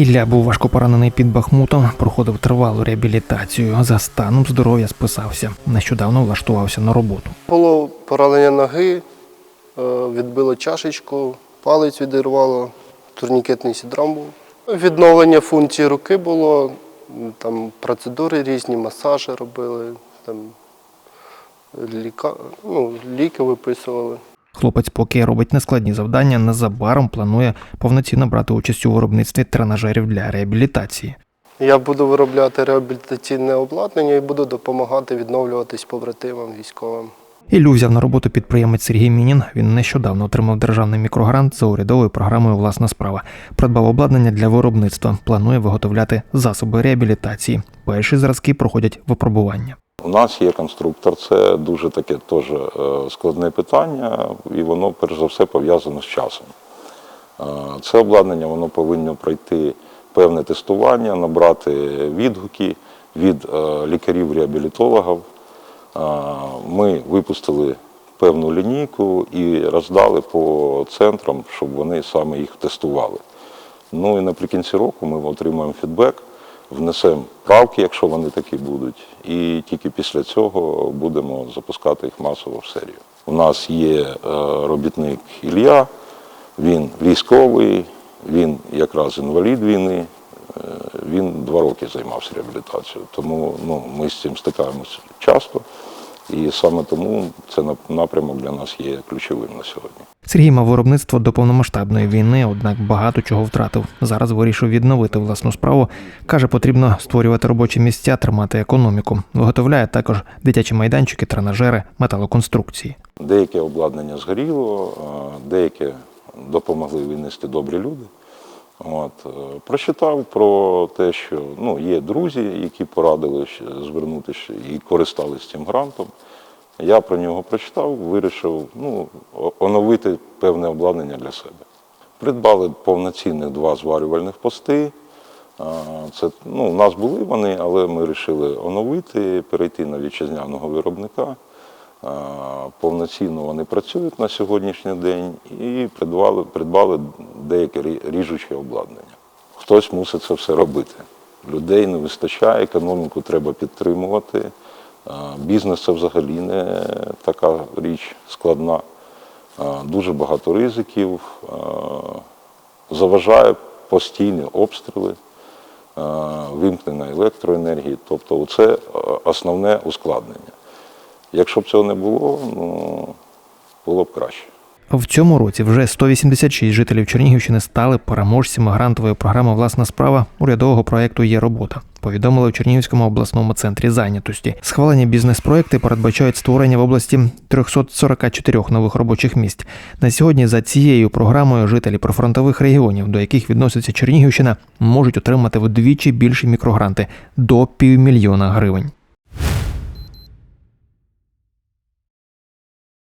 Ілля був важко поранений під Бахмутом, проходив тривалу реабілітацію. За станом здоров'я списався. Нещодавно влаштувався на роботу. Було поранення ноги, е, відбило чашечку, палець відірвало, турнікетний синдром був. Відновлення функції руки було, там процедури різні, масажі робили, там, ліка... ну, ліки виписували. Хлопець, поки робить нескладні завдання, незабаром планує повноцінно брати участь у виробництві тренажерів для реабілітації. Я буду виробляти реабілітаційне обладнання і буду допомагати відновлюватись побратимам військовим. Іллю взяв на роботу підприємець Сергій Мінін. Він нещодавно отримав державний мікрогрант за урядовою програмою Власна справа. Придбав обладнання для виробництва. Планує виготовляти засоби реабілітації. Перші зразки проходять випробування. У нас є конструктор, це дуже таке теж е, складне питання, і воно перш за все пов'язано з часом. Е, Це обладнання воно повинно пройти певне тестування, набрати відгуки від е, лікарів-реабілітологів. Ми випустили певну лінійку і роздали по центрам, щоб вони саме їх тестували. Ну і наприкінці року ми отримаємо фідбек, внесемо правки, якщо вони такі будуть, і тільки після цього будемо запускати їх масово в серію. У нас є е, робітник Ілля, він військовий, він якраз інвалід війни. е, Він два роки займався реабілітацією, тому ну, ми з цим стикаємося часто. І саме тому це напрямок для нас є ключовим на сьогодні. Сергій мав виробництво до повномасштабної війни, однак багато чого втратив. Зараз вирішив відновити власну справу. каже, потрібно створювати робочі місця, тримати економіку. Виготовляє також дитячі майданчики, тренажери, металоконструкції. Деяке обладнання згоріло, деяке допомогли винести добрі люди. От, е, прочитав про те, що ну, є друзі, які порадили звернутися і користались цим грантом. Я про нього прочитав, вирішив ну, оновити певне обладнання для себе. Придбали повноцінних два зварювальних пости. Це, ну, у нас були вони, але ми вирішили оновити, перейти на вітчизняного виробника. Повноцінно вони працюють на сьогоднішній день і придбали, придбали деяке ріжуче обладнання. Хтось мусить це все робити. Людей не вистачає, економіку треба підтримувати. Бізнес це взагалі не така річ складна. Дуже багато ризиків. Заважає постійні обстріли, вимкнення електроенергії. Тобто це основне ускладнення. Якщо б цього не було, ну було б краще. В цьому році вже 186 жителів Чернігівщини стали переможцями грантової програми Власна справа урядового проекту Є робота. Повідомили в Чернігівському обласному центрі зайнятості. Схвалені бізнес-проекти передбачають створення в області 344 нових робочих місць. На сьогодні за цією програмою жителі прифронтових регіонів, до яких відноситься Чернігівщина, можуть отримати вдвічі більші мікрогранти до півмільйона гривень.